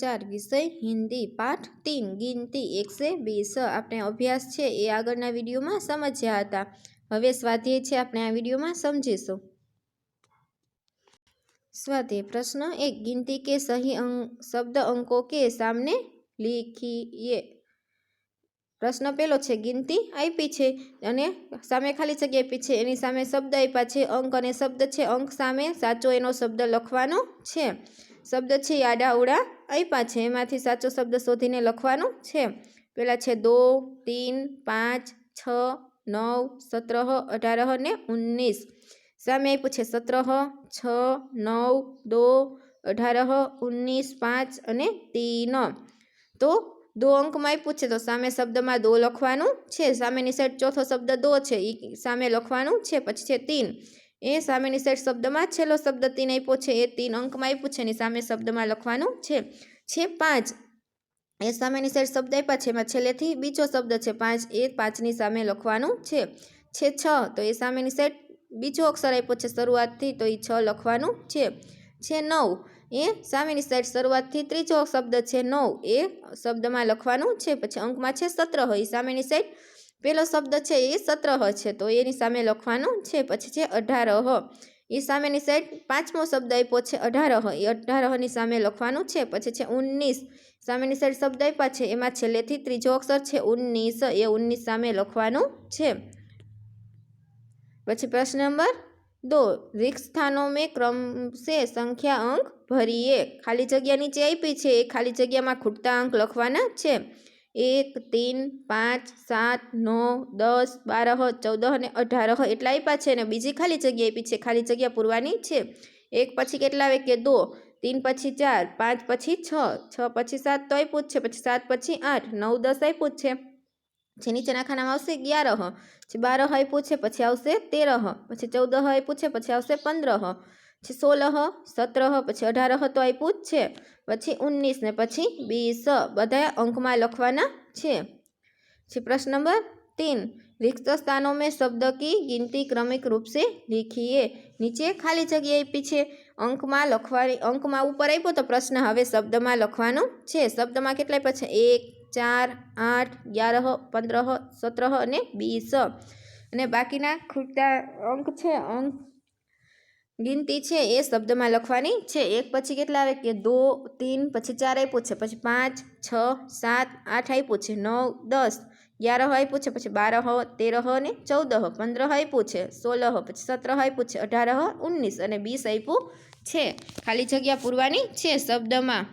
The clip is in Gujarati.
ચાર, વિષય, હિન્દી, પાઠ, તીન, ગિનતી, એકસે, બીસ, આપણે અભ્યાસ છે એ આગળના વિડીયોમાં સમજ્યા હતા. હવે સ્વાધ્યાય છે આપણે આ વિડીયોમાં સમજીશું. સ્વાધ્યાય, પ્રશ્ન એક, ગિનતી કે સહી શબ્દ અંકો કે સામને લીખીએ. પ્રશ્ન પહેલો છે, ગિનતી આપી છે અને સામે ખાલી જગ્યા આપી છે. એની સામે શબ્દ આપ્યા છે, અંક અને શબ્દ છે, અંક સામે સાચો એનો શબ્દ લખવાનો છે. શબ્દ છે આડાઉડા આપ્યા છે. એમાંથી સાચો શબ્દ શોધીને લખવાનો છે. પહેલાં છે દો, તીન, પાંચ, છ, નવ સત્ર અઢાર ને ઓગણીસ સામે આપ્યું છે સત્ર છ, નવ, દો, અઢારહ ઓગણીસ પાંચ અને તીન. તો દો અંકમાં આપ્યું છે તો સામે શબ્દમાં દો લખવાનું છે. સામેની સાઈડ ચોથો શબ્દ દો છે. એ સામે લખવાનું છે. પછી છે તીન. એ સામેની સાઈડ શબ્દમાં છેલ્લો શબ્દ તીન આપ્યો છે. એ તીન અંકમાં આપ્યું છે એની સામે શબ્દમાં લખવાનું છે. છે પાંચ. એ સામેની સાઈડ શબ્દ આપ્યા છે. એમાં છેલ્લેથી બીજો શબ્દ છે પાંચ. એ પાંચની સામે લખવાનું છે. છે છ. તો એ સામેની સાઈડ બીજો અક્ષર આપ્યો છે શરૂઆતથી. તો એ છ લખવાનું છે. છે નવ. એ સામેની સાઈડ શરૂઆતથી ત્રીજો શબ્દ છે નવ. એ શબ્દમાં લખવાનું છે. પછી અંકમાં છે સત્ર. હોય સામેની સાઈડ પહેલો શબ્દ છે એ સત્રહ છે, તો એની સામે લખવાનું છે, પછી છે અઢારહ. એ સામેની સાઈડ પાંચમો શબ્દ આપ્યો છે અઢારહ. એ અઢારહની સામે લખવાનું છે, પછી છે ઉન્નીસ. સામેની સાઈડ શબ્દ આપ્યા છે, એમાં છેલ્લેથી ત્રીજો અક્ષર છે ઉન્નીસ. એ ઉન્નીસ સામે લખવાનું છે. પછી પ્રશ્ન નંબર દો. રિક્ષ સ્થાનો મેં ક્રમ સે સંખ્યા અંક ભરીએ. ખાલી જગ્યા નીચે આપી છે, એ ખાલી જગ્યામાં ખૂટતા અંક લખવાના છે. એક, તીન, પાંચ, સાત, નવ, દસ બાર ચૌદ અને અઢાર. એટલા આપ્યા છે અને બીજી ખાલી જગ્યા આપી છે. ખાલી જગ્યા પૂરવાની છે. એક પછી કેટલા આવે? કે દો. તીન પછી ચાર. પાંચ પછી છ. છ પછી સાત તો આપ્યું છે. પછી સાત પછી આઠ. નવ, દસ આપ્યું જ છે. જે નીચેના ખાનામાં આવશે અગિયાર પછી બાર આપ્યું છે, પછી આવશે તેર પછી ચૌદ આપ્યું છે, પછી આવશે પંદરહ. પછી સોલહ સત્રહ, પછી અઢારહ તો આપ્યું જ છે. પછી ઓગણીસ ને પછી બીસ બધા અંકમાં લખવાના છે. પછી પ્રશ્ન નંબર તીન, રિક્ત સ્થાનો મેં શબ્દ કી ગિનતી ક્રમિક રૂપસે લીખીએ. નીચે ખાલી જગ્યા આપી છે. અંકમાં લખવાની, અંકમાં ઉપર આપ્યો તો પ્રશ્ન હવે શબ્દમાં લખવાનો છે. શબ્દમાં કેટલાય પછી એક, ચાર, આઠ, અગિયારહ, પંદરહ, સત્રહ અને બીસ અને બાકીના ખૂટતા અંક છે? અંક ગિનતી છે એ શબ્દમાં લખવાની છે. એક પછી કેટલા આવે? કે દો, તીન, પછી ચાર આપ્યું છે. પછી પાંચ, છ, સાત, આઠ આપ્યું છે. નવ, દસ અગિયારહ આપ્યું છે. પછી હ તેરહ અને ચૌદહ, પંદર આપ્યું છે. હ પછી સત્તર આપ્યું છે. અઢાર ઓગણીસ અને વીસ આપ્યું છે. ખાલી જગ્યા પૂરવાની છે શબ્દમાં.